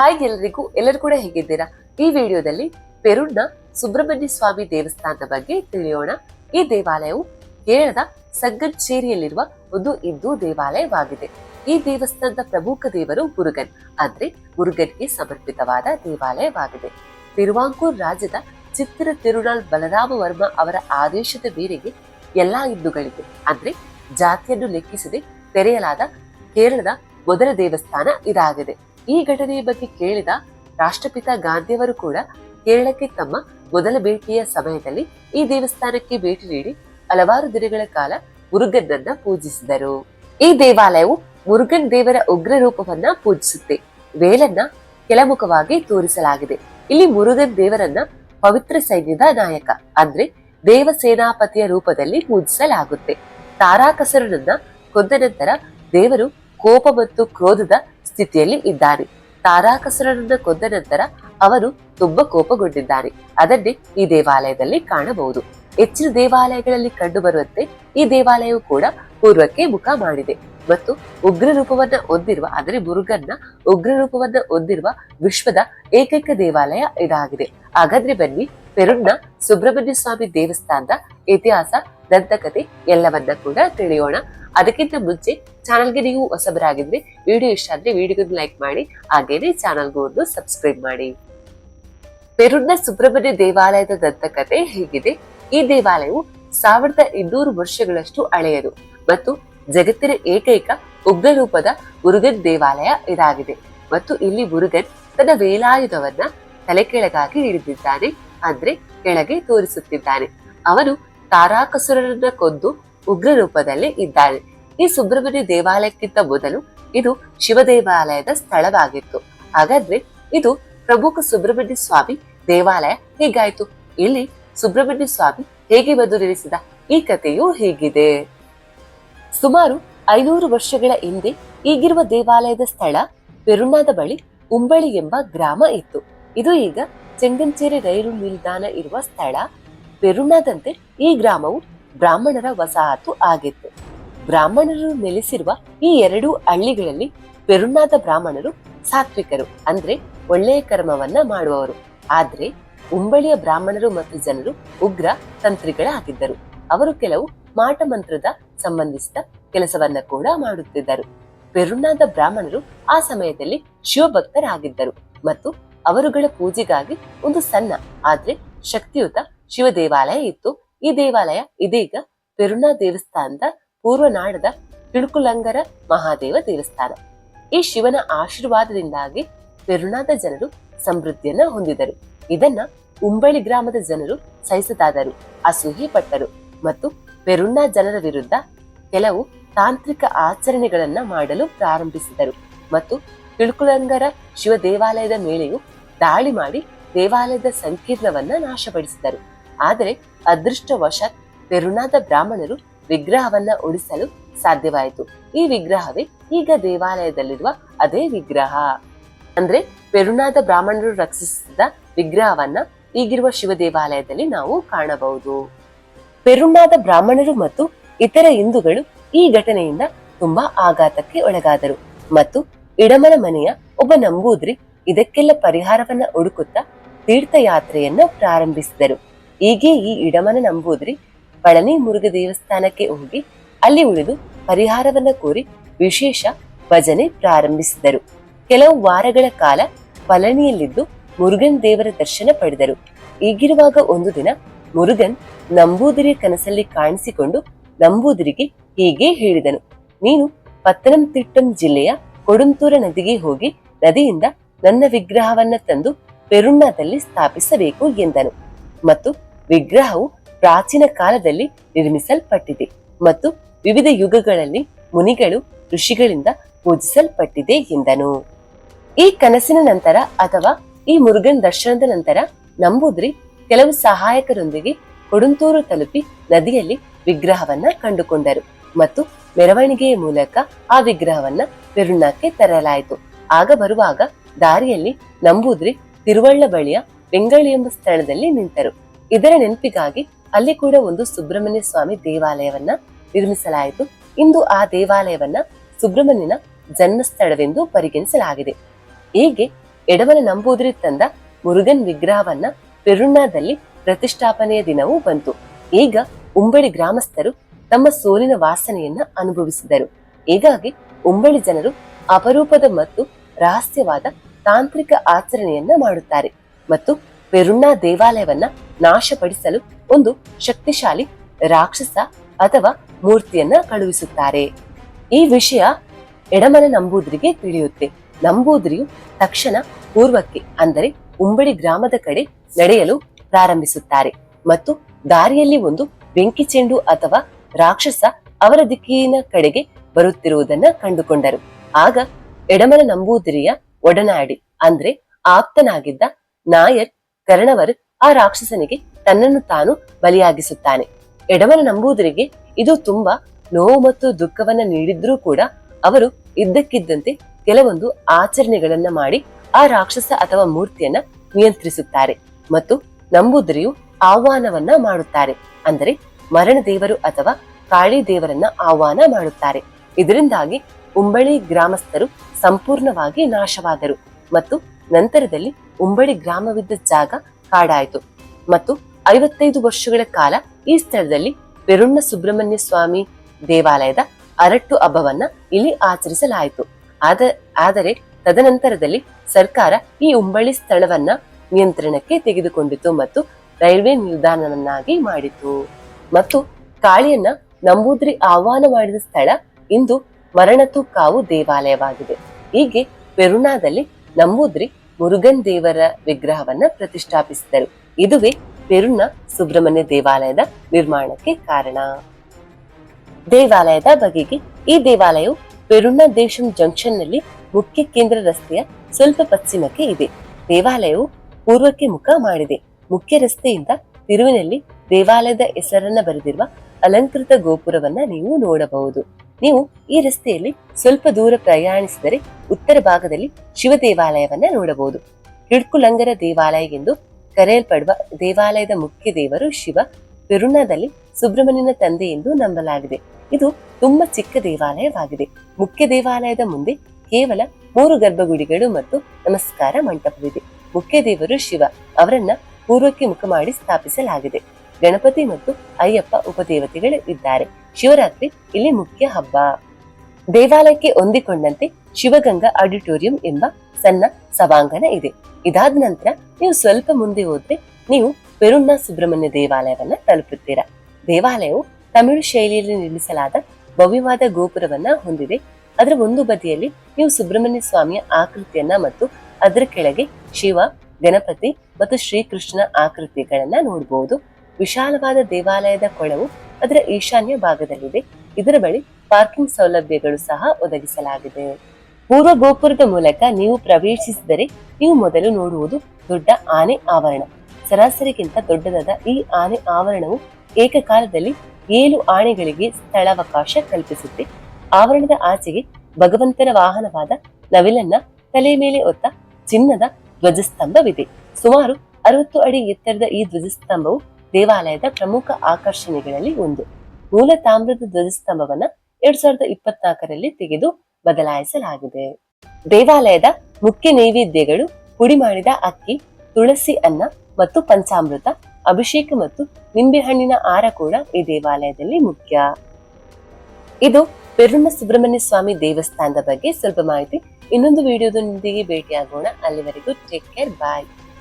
Hi ಎಲ್ಲರಿಗೂ ಎಲ್ಲರೂ ಕೂಡ ಹೇಗಿದ್ದೀರಾ? ಈ ವಿಡಿಯೋದಲ್ಲಿ ಪೆರುಡ್ನ ಸುಬ್ರಹ್ಮಣ್ಯ ಸ್ವಾಮಿ ದೇವಸ್ಥಾನದ ಬಗ್ಗೆ ತಿಳಿಯೋಣ. ಈ ದೇವಾಲಯವು ಕೇರಳದ ಸಂಗಂಚೇರಿಯಲ್ಲಿರುವ ಒಂದು ಹಿಂದೂ ದೇವಾಲಯವಾಗಿದೆ. ಈ ದೇವಸ್ಥಾನದ ಪ್ರಮುಖ ದೇವರು ಮುರುಗನ್. ಅಂದ್ರೆ ಮುರುಗನ್ಗೆ ಸಮರ್ಪಿತವಾದ ದೇವಾಲಯವಾಗಿದೆ. ತಿರುವಾಂಕೂರ್ ರಾಜ್ಯದ ಚಿತ್ರ ತಿರುನಾಳ್ ಬಲರಾಮ ವರ್ಮ ಅವರ ಆದೇಶದ ಮೇರೆಗೆ ಎಲ್ಲಾ ಹಿಂದೂಗಳಿಗೆ ಅಂದ್ರೆ ಜಾತಿಯನ್ನು ಲೆಕ್ಕಿಸದೆ ತೆರೆಯಲಾದ ಕೇರಳದ ಮೊದಲ ದೇವಸ್ಥಾನ ಇದಾಗಿದೆ. ಈ ಘಟನೆಯ ಬಗ್ಗೆ ಕೇಳಿದ ರಾಷ್ಟ್ರಪಿತ ಗಾಂಧಿಯವರು ಕೂಡ ಕೇರಳಕ್ಕೆ ತಮ್ಮ ಮೊದಲ ಭೇಟಿಯ ಸಮಯದಲ್ಲಿ ಈ ದೇವಸ್ಥಾನಕ್ಕೆ ಭೇಟಿ ನೀಡಿ ಹಲವಾರು ದಿನಗಳ ಕಾಲ ಮುರುಗನ್ನನ್ನ ಪೂಜಿಸಿದರು. ಈ ದೇವಾಲಯವು ಮುರುಗನ್ ದೇವರ ಉಗ್ರ ರೂಪವನ್ನ ಪೂಜಿಸುತ್ತೆ. ವೇಲನ್ನ ಕೆಳಮುಖವಾಗಿ ತೋರಿಸಲಾಗಿದೆ. ಇಲ್ಲಿ ಮುರುಗನ್ ದೇವರನ್ನ ಪವಿತ್ರ ಸೈನ್ಯದ ನಾಯಕ, ಅಂದ್ರೆ ದೇವ ಸೇನಾಪತಿಯ ರೂಪದಲ್ಲಿ ಪೂಜಿಸಲಾಗುತ್ತೆ. ತಾರಾಕಸರನನ್ನ ಕೊಂದ ನಂತರ ದೇವರು ಕೋಪ ಮತ್ತು ಕ್ರೋಧದ ಸ್ಥಿತಿಯಲ್ಲಿ ಇದ್ದಾರೆ. ತಾರಾಕಸುರನನ್ನ ಕೊಂದ ನಂತರ ಅವನು ತುಂಬಾ ಕೋಪಗೊಂಡಿದ್ದಾರೆ. ಅದನ್ನೇ ಈ ದೇವಾಲಯದಲ್ಲಿ ಕಾಣಬಹುದು. ಹೆಚ್ಚಿನ ದೇವಾಲಯಗಳಲ್ಲಿ ಕಂಡುಬರುವಂತೆ ಈ ದೇವಾಲಯವು ಕೂಡ ಪೂರ್ವಕ್ಕೆ ಮುಖ ಮಾಡಿದೆ. ಮತ್ತು ಉಗ್ರ ರೂಪವನ್ನ ಹೊಂದಿರುವ, ಅಂದರೆ ಮುರುಗನ್ನ ಉಗ್ರ ರೂಪವನ್ನ ಹೊಂದಿರುವ ವಿಶ್ವದ ಏಕೈಕ ದೇವಾಲಯ ಇದಾಗಿದೆ. ಹಾಗಾದ್ರೆ ಬನ್ನಿ, ಪೆರುಣ್ಣ ಸುಬ್ರಹ್ಮಣ್ಯ ಸ್ವಾಮಿ ದೇವಸ್ಥಾನದ ಇತಿಹಾಸ ದಂತಕತೆ ಎಲ್ಲವನ್ನ ಕೂಡ ತಿಳಿಯೋಣ. ಅದಕ್ಕಿಂತ ಮುಂಚೆ ಚಾನಲ್ಗೆ ನೀವು ಹೊಸಬರಾಗಿದ್ರೆ ವಿಡಿಯೋ ಇಷ್ಟ ಆದ್ರೆ ವಿಡಿಯೋಗೆ ಲೈಕ್ ಮಾಡಿ, ಹಾಗೇನೆ ಚಾನಲ್ಗೂ ಒಂದು ಸಬ್ಸ್ಕ್ರೈಬ್ ಮಾಡಿ. ಪೆರುಣ್ಣ ಸುಬ್ರಹ್ಮಣ್ಯ ದೇವಾಲಯದ ದಂತಕತೆ ಹೀಗಿದೆ? ಈ ದೇವಾಲಯವು ಸಾವಿರದ ಇನ್ನೂರು ವರ್ಷಗಳಷ್ಟು ಹಳೆಯದು ಮತ್ತು ಜಗತ್ತಿನ ಏಕೈಕ ಉಗ್ರರೂಪದ ಮುರುಗನ್ ದೇವಾಲಯ ಇದಾಗಿದೆ. ಮತ್ತು ಇಲ್ಲಿ ಮುರುಗನ್ ತನ್ನ ವೇಲಾಯುಧವನ್ನ ತಲೆ ಕೆಳಗಾಗಿ ಹಿಡಿದಿದ್ದಾನೆ ಅಂದ್ರೆ ಕೆಳಗೆ ತೋರಿಸುತ್ತಿದ್ದಾನೆ. ಅವನು ತಾರಾಕಸುರನನ್ನ ಕೊಂದು ಉಗ್ರ ರೂಪದಲ್ಲಿ ಇದ್ದಾನೆ. ಈ ಸುಬ್ರಹ್ಮಣ್ಯ ದೇವಾಲಯಕ್ಕಿಂತ ಮೊದಲು ಇದು ಶಿವ ದೇವಾಲಯದ ಸ್ಥಳವಾಗಿತ್ತು. ಹಾಗಾದ್ರೆ ಇದು ಪ್ರಮುಖ ಸುಬ್ರಹ್ಮಣ್ಯ ಸ್ವಾಮಿ ದೇವಾಲಯ ಹೀಗಾಯ್ತು? ಇಲ್ಲಿ ಸುಬ್ರಹ್ಮಣ್ಯ ಸ್ವಾಮಿ ಹೇಗೆ ಬಂದು ನೆಲೆಸಿದ? ಈ ಕಥೆಯು ಹೀಗಿದೆ. ಸುಮಾರು ಐನೂರು ವರ್ಷಗಳ ಹಿಂದೆ ಈಗಿರುವ ದೇವಾಲಯದ ಸ್ಥಳ ಪೆರುಣಾದ ಬಳಿ ಉಂಬಳಿ ಎಂಬ ಗ್ರಾಮ ಇತ್ತು. ಇದು ಈಗ ಚೆಂಗಂಚೇರಿ ರೈಲು ನಿಲ್ದಾಣ ಇರುವ ಸ್ಥಳ. ಪೆರುಣಾದಂತೆ ಈ ಗ್ರಾಮವು ಬ್ರಾಹ್ಮಣರ ವಸಾಹತು ಆಗಿತ್ತು. ಬ್ರಾಹ್ಮಣರು ನೆಲೆಸಿರುವ ಈ ಎರಡೂ ಹಳ್ಳಿಗಳಲ್ಲಿ ಪೆರುಣಾದ ಬ್ರಾಹ್ಮಣರು ಸಾತ್ವಿಕರು, ಅಂದ್ರೆ ಒಳ್ಳೆಯ ಕರ್ಮವನ್ನ ಮಾಡುವವರು. ಆದ್ರೆ ಉಂಬಳಿಯ ಬ್ರಾಹ್ಮಣರು ಮತ್ತು ಜನರು ಉಗ್ರ ತಂತ್ರಿಗಳಾಗಿದ್ದರು. ಅವರು ಕೆಲವು ಮಾಟ ಮಂತ್ರದ ಸಂಬಂಧಿಸಿದ ಕೆಲಸವನ್ನ ಕೂಡ ಮಾಡುತ್ತಿದ್ದರು. ಪೆರುಣಾದ ಬ್ರಾಹ್ಮಣರು ಆ ಸಮಯದಲ್ಲಿ ಶಿವಭಕ್ತರಾಗಿದ್ದರು ಮತ್ತು ಅವರುಗಳ ಪೂಜೆಗಾಗಿ ಒಂದು ಸಣ್ಣ, ಆದ್ರೆ ಶಕ್ತಿಯುತ ಶಿವ ದೇವಾಲಯ ಇತ್ತು. ಈ ದೇವಾಲಯ ಇದೀಗ ಪೆರುನಾ ದೇವಸ್ಥಾನದ ಪೂರ್ವ ನಾಡದ ತಿಳುಕುಲಂಗರ ಮಹಾದೇವ ದೇವಸ್ಥಾನ. ಈ ಶಿವನ ಆಶೀರ್ವಾದದಿಂದಾಗಿ ಪೆರುಣಾದ ಜನರು ಸಮೃದ್ಧಿಯನ್ನ ಹೊಂದಿದರು. ಇದನ್ನ ಉಂಬಳಿ ಗ್ರಾಮದ ಜನರು ಸಹಿಸದಾದರು ಅಸೂಹಿ ಪಟ್ಟರು ಮತ್ತು ಪೆರುನ್ನಾ ಜನರ ವಿರುದ್ಧ ಕೆಲವು ತಾಂತ್ರಿಕ ಆಚರಣೆಗಳನ್ನ ಮಾಡಲು ಪ್ರಾರಂಭಿಸಿದರು ಮತ್ತು ತಿಳುಕುಳಂಗರ ಶಿವ ದೇವಾಲಯದ ಮೇಲೆಯೂ ದಾಳಿ ಮಾಡಿ ದೇವಾಲಯದ ಸಂಕೀರ್ಣವನ್ನ ನಾಶಪಡಿಸಿದರು. ಆದರೆ ಅದೃಷ್ಟವಶಾತ್ ಪೆರುನಾದ ಬ್ರಾಹ್ಮಣರು ವಿಗ್ರಹವನ್ನ ಉಳಿಸಲು ಸಾಧ್ಯವಾಯಿತು. ಈ ವಿಗ್ರಹವೇ ಈಗ ದೇವಾಲಯದಲ್ಲಿರುವ ಅದೇ ವಿಗ್ರಹ. ಅಂದ್ರೆ ಪೆರುನಾದ ಬ್ರಾಹ್ಮಣರು ರಕ್ಷಿಸಿದ ವಿಗ್ರಹವನ್ನ ಈಗಿರುವ ಶಿವ ದೇವಾಲಯದಲ್ಲಿ ನಾವು ಕಾಣಬಹುದು. ಪೆರುನಾದ ಬ್ರಾಹ್ಮಣರು ಮತ್ತು ಇತರ ಹಿಂದೂಗಳು ಈ ಘಟನೆಯಿಂದ ತುಂಬಾ ಆಘಾತಕ್ಕೆ ಒಳಗಾದರು. ಮತ್ತು ಇಡಮನ ಮನೆಯ ಒಬ್ಬ ನಂಬೂದ್ರಿ ಇದಕ್ಕೆಲ್ಲ ಪರಿಹಾರವನ್ನ ಹುಡುಕುತ್ತಾ ತೀರ್ಥಯಾತ್ರೆಯನ್ನ ಪ್ರಾರಂಭಿಸಿದರು. ಹೀಗೆ ಈ ಇಡಮನ ನಂಬೂದ್ರಿ ಪಳನಿ ಮುರುಘ ದೇವಸ್ಥಾನಕ್ಕೆ ಹೋಗಿ ಅಲ್ಲಿ ಉಳಿದು ಪರಿಹಾರವನ್ನ ಕೋರಿ ವಿಶೇಷ ಭಜನೆ ಪ್ರಾರಂಭಿಸಿದರು. ಕೆಲವು ವಾರಗಳ ಕಾಲ ಪಳನಿಯಲ್ಲಿದ್ದು ಮುರುಗನ್ ದೇವರ ದರ್ಶನ ಪಡೆದರು. ಈಗಿರುವಾಗ ಒಂದು ದಿನ ಮುರುಗನ್ ನಂಬೂದಿರಿಯ ಕನಸಲ್ಲಿ ಕಾಣಿಸಿಕೊಂಡು ನಂಬೂದಿರಿಗೆ ಹೀಗೆ ಹೇಳಿದನು. ನೀನು ಪತ್ತನಂತಿಟ್ಟಂ ಜಿಲ್ಲೆಯ ಕೊಡುಂತೂರ ನದಿಗೆ ಹೋಗಿ ನದಿಯಿಂದ ನನ್ನ ವಿಗ್ರಹವನ್ನ ತಂದು ಪೆರುಣ್ಣದಲ್ಲಿ ಸ್ಥಾಪಿಸಬೇಕು ಎಂದನು. ಮತ್ತು ವಿಗ್ರಹವು ಪ್ರಾಚೀನ ಕಾಲದಲ್ಲಿ ನಿರ್ಮಿಸಲ್ಪಟ್ಟಿದೆ ಮತ್ತು ವಿವಿಧ ಯುಗಗಳಲ್ಲಿ ಮುನಿಗಳು ಋಷಿಗಳಿಂದ ಪೂಜಿಸಲ್ಪಟ್ಟಿದೆ ಎಂದನು. ಈ ಕನಸಿನ ನಂತರ ಅಥವಾ ಈ ಮುರುಗನ್ ದರ್ಶನದ ನಂತರ ನಂಬೂದ್ರಿ ಕೆಲವು ಸಹಾಯಕರೊಂದಿಗೆ ಕೊಡುಂತೂರು ತಲುಪಿ ನದಿಯಲ್ಲಿ ವಿಗ್ರಹವನ್ನ ಕಂಡುಕೊಂಡರು ಮತ್ತು ಮೆರವಣಿಗೆಯ ಮೂಲಕ ಆ ವಿಗ್ರಹವನ್ನ ಪೆರುಣ್ಣಕ್ಕೆ ತರಲಾಯಿತು. ಆಗ ಬರುವಾಗ ದಾರಿಯಲ್ಲಿ ನಂಬೂದ್ರಿ ತಿರುವಳ್ಳ ಬಳಿಯ ಬೆಂಗಳಿ ಎಂಬ ಸ್ಥಳದಲ್ಲಿ ನಿಂತರು. ಇದರ ನೆನಪಿಗಾಗಿ ಅಲ್ಲಿ ಕೂಡ ಒಂದು ಸುಬ್ರಹ್ಮಣ್ಯ ಸ್ವಾಮಿ ದೇವಾಲಯವನ್ನ ನಿರ್ಮಿಸಲಾಯಿತು. ಇಂದು ಆ ದೇವಾಲಯವನ್ನ ಸುಬ್ರಹ್ಮಣ್ಯನ ಜನ್ಮಸ್ಥಳವೆಂದು ಪರಿಗಣಿಸಲಾಗಿದೆ. ಹೀಗೆ ಎಡವನ ನಂಬೂದ್ರಿ ತಂದ ಮುರುಗನ್ ವಿಗ್ರಹವನ್ನ ಪೆರುಣ್ಣಾದಲ್ಲಿ ಪ್ರತಿಷ್ಠಾಪನೆಯ ದಿನವೂ ಬಂತು. ಈಗ ಉಂಬಳಿ ಗ್ರಾಮಸ್ಥರು ತಮ್ಮ ಸೋಲಿನ ವಾಸನೆಯನ್ನ ಅನುಭವಿಸಿದರು. ಹೀಗಾಗಿ ಉಂಬಳಿ ಜನರು ಅಪರೂಪದ ಮತ್ತು ರಹಸ್ಯವಾದ ತಾಂತ್ರಿಕ ಆಚರಣೆಯನ್ನ ಮಾಡುತ್ತಾರೆ ಮತ್ತು ಪೆರುಣ್ಣಾ ದೇವಾಲಯವನ್ನ ನಾಶಪಡಿಸಲು ಒಂದು ಶಕ್ತಿಶಾಲಿ ರಾಕ್ಷಸ ಅಥವಾ ಮೂರ್ತಿಯನ್ನ ಕಳುಹಿಸುತ್ತಾರೆ. ಈ ವಿಷಯ ಎಡಮನ ನಂಬೂದ್ರಿಗೆ ತಿಳಿಯುತ್ತೆ. ನಂಬೂದ್ರಿಯು ತಕ್ಷಣ ಪೂರ್ವಕ್ಕೆ, ಅಂದರೆ ಉಂಬಳಿ ಗ್ರಾಮದ ಕಡೆ ನಡೆಯಲು ಪ್ರಾರಂಭಿಸುತ್ತಾರೆ. ಮತ್ತು ದಾರಿಯಲ್ಲಿ ಒಂದು ಬೆಂಕಿ ಚೆಂಡು ಅಥವಾ ರಾಕ್ಷಸ ಅವರ ದಿಕ್ಕಿನ ಕಡೆಗೆ ಬರುತ್ತಿರುವುದನ್ನ ಕಂಡುಕೊಂಡರು. ಆಗ ಎಡಮನ ನಂಬೂದಿರಿಯ ಒಡನಾಡಿ, ಅಂದ್ರೆ ಆಪ್ತನಾಗಿದ್ದ ನಾಯರ್ ಕರ್ಣವರ್ ಆ ರಾಕ್ಷಸನಿಗೆ ತನ್ನನ್ನು ತಾನು ಬಲಿಯಾಗಿಸುತ್ತಾನೆ. ಎಡಮನ ನಂಬೂದಿರಿಗೆ ಇದು ತುಂಬಾ ನೋವು ಮತ್ತು ದುಃಖವನ್ನ ನೀಡಿದ್ರೂ ಕೂಡ ಅವರು ಇದ್ದಕ್ಕಿದ್ದಂತೆ ಕೆಲವೊಂದು ಆಚರಣೆಗಳನ್ನ ಮಾಡಿ ಆ ರಾಕ್ಷಸ ಅಥವಾ ಮೂರ್ತಿಯನ್ನ ನಿಯಂತ್ರಿಸುತ್ತಾರೆ. ಮತ್ತು ನಂಬೂದಿರಿಯು ಆಹ್ವಾನವನ್ನ ಮಾಡುತ್ತಾರೆ. ಅಂದರೆ ಮರಣ ದೇವರು ಅಥವಾ ಕಾಳಿ ದೇವರನ್ನ ಆಹ್ವಾನ ಮಾಡುತ್ತಾರೆ. ಇದರಿಂದಾಗಿ ಉಂಬಳಿ ಗ್ರಾಮಸ್ಥರು ಸಂಪೂರ್ಣವಾಗಿ ನಾಶವಾದರು ಮತ್ತು ನಂತರದಲ್ಲಿ ಉಂಬಳಿ ಗ್ರಾಮವಿದ್ದ ಜಾಗ ಕಾಡಾಯಿತು. ಮತ್ತು ಐವತ್ತೈದು ವರ್ಷಗಳ ಕಾಲ ಈ ಸ್ಥಳದಲ್ಲಿ ಪೆರುಣ್ಣ ಸುಬ್ರಹ್ಮಣ್ಯ ಸ್ವಾಮಿ ದೇವಾಲಯದ ಅರಟ್ಟು ಹಬ್ಬವನ್ನ ಇಲ್ಲಿ ಆಚರಿಸಲಾಯಿತು. ಆದ, ಆದರೆ ತದನಂತರದಲ್ಲಿ ಸರ್ಕಾರ ಈ ಉಂಬಳಿ ಸ್ಥಳವನ್ನ ನಿಯಂತ್ರಣಕ್ಕೆ ತೆಗೆದುಕೊಂಡಿತು ಮತ್ತು ರೈಲ್ವೆ ನಿಲ್ದಾಣವನ್ನಾಗಿ ಮಾಡಿತು. ಮತ್ತು ಕಾಳಿಯನ್ನ ನಂಬೂದ್ರಿ ಆಹ್ವಾನ ಮಾಡಿದ ಸ್ಥಳ ಇಂದು ಮರಣತು ಕಾವು ದೇವಾಲಯವಾಗಿದೆ. ಹೀಗೆ ಪೆರುನಾದಲ್ಲಿ ನಂಬೂದ್ರಿ ಮುರುಗನ್ ದೇವರ ವಿಗ್ರಹವನ್ನ ಪ್ರತಿಷ್ಠಾಪಿಸಿದರು. ಇದುವೇ ಪೆರುನ ಸುಬ್ರಹ್ಮಣ್ಯ ದೇವಾಲಯದ ನಿರ್ಮಾಣಕ್ಕೆ ಕಾರಣ. ದೇವಾಲಯದ ಬಗೆಗೆ ಈ ದೇವಾಲಯವು ಪೆರುಣ್ಣ ದೇಶಂ ಜಂಕ್ಷನ್ನಲ್ಲಿ ಮುಖ್ಯ ಕೇಂದ್ರ ರಸ್ತೆಯ ಸ್ವಲ್ಪ ಪಶ್ಚಿಮಕ್ಕೆ ಇದೆ. ದೇವಾಲಯವು ಪೂರ್ವಕ್ಕೆ ಮುಖ ಮಾಡಿದೆ. ಮುಖ್ಯ ರಸ್ತೆಯಿಂದ ತಿರುವಿನಲ್ಲಿ ದೇವಾಲಯದ ಹೆಸರನ್ನ ಬರೆದಿರುವ ಅಲಂಕೃತ ಗೋಪುರವನ್ನ ನೀವು ನೋಡಬಹುದು. ನೀವು ಈ ರಸ್ತೆಯಲ್ಲಿ ಸ್ವಲ್ಪ ದೂರ ಪ್ರಯಾಣಿಸಿದರೆ ಉತ್ತರ ಭಾಗದಲ್ಲಿ ಶಿವ ದೇವಾಲಯವನ್ನ ನೋಡಬಹುದು. ಹಿಡ್ಕುಲಂಗರ ದೇವಾಲಯ ಎಂದು ಕರೆಯಲ್ಪಡುವ ದೇವಾಲಯದ ಮುಖ್ಯ ದೇವರು ಶಿವ ಪೆರುಣಾದಲ್ಲಿ ಸುಬ್ರಹ್ಮಣ್ಯನ ತಂದೆ ಎಂದು ನಂಬಲಾಗಿದೆ. ಇದು ತುಂಬಾ ಚಿಕ್ಕ ದೇವಾಲಯವಾಗಿದೆ. ಮುಖ್ಯ ದೇವಾಲಯದ ಮುಂದೆ ಕೇವಲ ಮೂರು ಗರ್ಭಗುಡಿಗಳು ಮತ್ತು ನಮಸ್ಕಾರ ಮಂಟಪವಿದೆ. ಮುಖ್ಯ ದೇವರು ಶಿವ, ಅವರನ್ನ ಪೂರ್ವಕ್ಕೆ ಮುಖ ಮಾಡಿ ಸ್ಥಾಪಿಸಲಾಗಿದೆ. ಗಣಪತಿ ಮತ್ತು ಅಯ್ಯಪ್ಪ ಉಪದೇವತೆಗಳು ಇದ್ದಾರೆ. ಶಿವರಾತ್ರಿ ಇಲ್ಲಿ ಮುಖ್ಯ ಹಬ್ಬ. ದೇವಾಲಯಕ್ಕೆ ಹೊಂದಿಕೊಂಡಂತೆ ಶಿವಗಂಗಾ ಆಡಿಟೋರಿಯಂ ಎಂಬ ಸಣ್ಣ ಸಭಾಂಗಣ ಇದೆ. ಇದಾದ ನಂತರ ನೀವು ಸ್ವಲ್ಪ ಮುಂದೆ ಹೋದ್ರೆ ನೀವು ಪೆರುಣ್ಣ ಸುಬ್ರಹ್ಮಣ್ಯ ದೇವಾಲಯವನ್ನ ತಲುಪುತ್ತೀರಾ. ದೇವಾಲಯವು ತಮಿಳು ಶೈಲಿಯಲ್ಲಿ ನಿರ್ಮಿಸಲಾದ ಭವ್ಯವಾದ ಗೋಪುರವನ್ನ ಹೊಂದಿದೆ. ಅದರ ಒಂದು ಬದಿಯಲ್ಲಿ ನೀವು ಸುಬ್ರಹ್ಮಣ್ಯ ಸ್ವಾಮಿಯ ಆಕೃತಿಯನ್ನ ಮತ್ತು ಅದರ ಕೆಳಗೆ ಶಿವ, ಗಣಪತಿ ಮತ್ತು ಶ್ರೀಕೃಷ್ಣ ಆಕೃತಿಗಳನ್ನ ನೋಡಬಹುದು ವಿಶಾಲವಾದ ದೇವಾಲಯದ ಕೊಳವು ಅದರ ಈಶಾನ್ಯ ಭಾಗದಲ್ಲಿದೆ. ಇದರ ಬಳಿ ಪಾರ್ಕಿಂಗ್ ಸೌಲಭ್ಯಗಳು ಸಹ ಒದಗಿಸಲಾಗಿದೆ. ಪೂರ್ವ ಗೋಪುರದ ಮೂಲಕ ನೀವು ಪ್ರವೇಶಿಸಿದರೆ ನೀವು ಮೊದಲು ನೋಡುವುದು ದೊಡ್ಡ ಆನೆ ಆವರಣ. ಸರಾಸರಿಗಿಂತ ದೊಡ್ಡದಾದ ಈ ಆನೆ ಆವರಣವು ಏಕಕಾಲದಲ್ಲಿ ಏಳು ಆನೆಗಳಿಗೆ ಸ್ಥಳಾವಕಾಶ ಕಲ್ಪಿಸುತ್ತೆ. ಆವರಣದ ಆಚೆಗೆ ಭಗವಂತನ ವಾಹನವಾದ ನವಿಲನ್ನ ತಲೆ ಮೇಲೆ ಹೊತ್ತ ಚಿನ್ನದ ಧ್ವಜಸ್ತಂಭವಿದೆ. ಸುಮಾರು ಅರವತ್ತು ಅಡಿ ಎತ್ತರದ ಈ ಧ್ವಜಸ್ತಂಭವು ದೇವಾಲಯದ ಪ್ರಮುಖ ಆಕರ್ಷಣೆಗಳಲ್ಲಿ ಒಂದು. ಮೂಲ ತಾಮ್ರದ ಧ್ವಜಸ್ತಂಭವನ್ನ ಎರಡ್ ಸಾವಿರದ ಇಪ್ಪತ್ನಾಲ್ಕರಲ್ಲಿ ತೆಗೆದು ಬದಲಾಯಿಸಲಾಗಿದೆ. ದೇವಾಲಯದ ಮುಖ್ಯ ನೈವೇದ್ಯಗಳು ಪುಡಿ ಮಾಡಿದ ಅಕ್ಕಿ, ತುಳಸಿ ಅನ್ನ ಮತ್ತು ಪಂಚಾಮೃತ, ಅಭಿಷೇಕ ಮತ್ತು ನಿಂಬೆಹಣ್ಣಿನ ಆರ ಕೂಡ ಈ ದೇವಾಲಯದಲ್ಲಿ ಮುಖ್ಯ. ಇದು ಪೆರುಣ್ಣ ಸುಬ್ರಹ್ಮಣ್ಯ ಸ್ವಾಮಿ ದೇವಸ್ಥಾನದ ಬಗ್ಗೆ ಸ್ವಲ್ಪ ಮಾಹಿತಿ. ಇನ್ನೊಂದು ವಿಡಿಯೋದೊಂದಿಗೆ ಭೇಟಿಯಾಗೋಣ. ಅಲ್ಲಿವರೆಗೂ ಟೇಕ್ ಕೇರ್ ಬಾಯ್